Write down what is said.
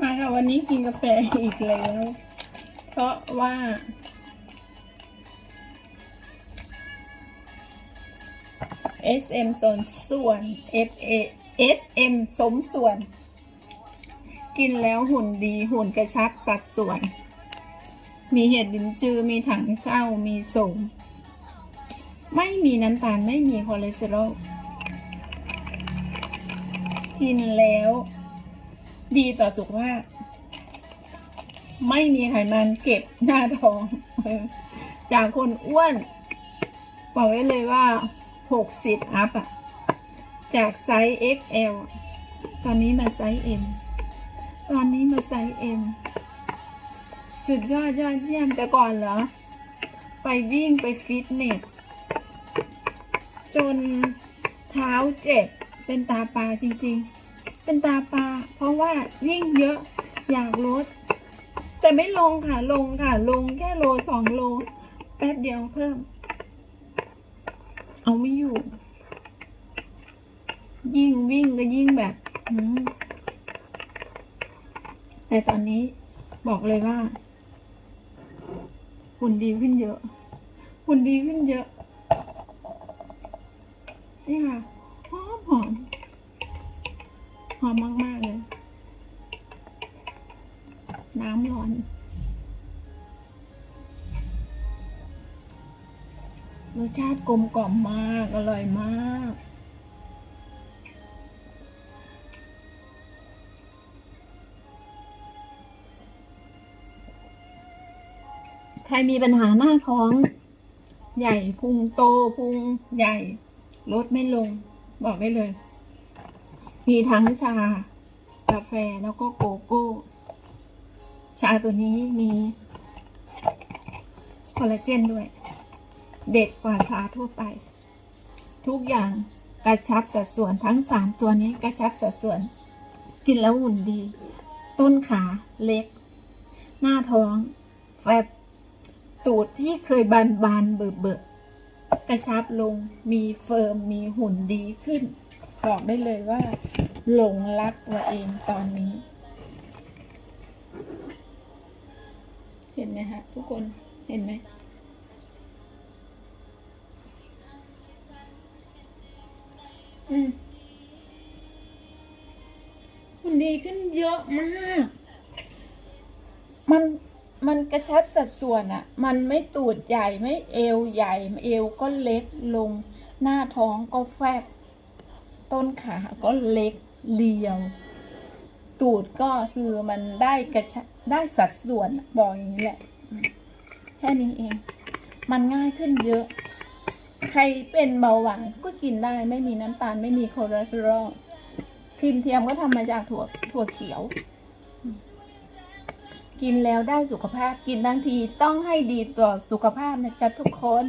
มาค่ะวันนี้กินกาแฟอีกแล้ว เพราะว่า SM สนส่วน FA SM สมส่วน กินแล้วหุ่นดีหุ่นกระชับสัดส่วน มีเห็ดบินจือ มีถังเช่า มีสม ไม่มีน้ำตาล ไม่มีคอเลสเตอรอล กินแล้ว ดีต่อสุขภาพ ไม่มีไขมันเก็บหน้าท้อง จากคนอ้วน บอกไว้เลยว่า60อัพอะจากไซส์ XL อะตอนนี้มาไซส์ M ตอนนี้มาไซส์ M สุดยอดยอดเยี่ยมแต่ก่อนเหรอ ไปวิ่งไปฟิตเนส จนเท้าเจ็บ เป็นตาปลาจริง ๆ เป็นตาปลา เพราะว่าวิ่งเยอะอยากลด แต่ไม่ลงค่ะลงค่ะ ลงแค่โลสองโล แป๊บเดียวเพิ่ม เอาไม่อยู่ ยิ่งวิ่งก็ยิ่งแบบแต่ตอนนี้บอกเลยว่าหุ่นดีขึ้นเยอะหุ่นดีขึ้นเยอะ นี่ค่ะ อมมาก ๆ เลย น้ำร้อน รสชาติกลมกล่อมมาก อร่อยมากใครมีปัญหาหน้าท้อง ใหญ่พุงโตพุงใหญ่ ลดไม่ลง บอกได้เลย มีทั้งชา กาแฟแล้วก็โกโก้ ชาตัวนี้มีคอลลาเจนด้วย เด็ดกว่าชาทั่วไป ทุกอย่างกระชับสัดส่วนทั้งสามตัวนี้กระชับสัดส่วน กินแล้วหุ่นดี ต้นขาเล็ก หน้าท้อง แฟบ ตูดที่เคยบานบานเบิกเบิกกระชับลงมีเฟิร์มมีหุ่นดีขึ้น บอกได้เลยว่า หลงรักตัวเองตอนนี้ เห็นไหมคะทุกคนเห็นไหมอืมมันดีขึ้นเยอะมาก มันมันกระชับสัดส่วนอะมันไม่ตูดใหญ่ไม่เอวใหญ่ เอวก็เล็กลง หน้าท้องก็แฟบ ต้นขาก็เล็ก เรียวตูดก็คือมันได้กระชได้สัดส่วนบอกอย่างนี้แหละ แค่นี้เอง มันง่ายขึ้นเยอะ ใครเป็นเบาหวานก็กินได้ไม่มีน้ำตาลไม่มีคอเลสเตอรอลครีมเทียมก็ทำมาจากถั่วถั่วเขียว กินแล้วได้สุขภาพกินทั้งทีต้องให้ดีต่อสุขภาพนะจ๊ะทุกคน